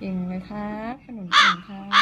เก่งเลยค่ะขนมเก่งค่ะ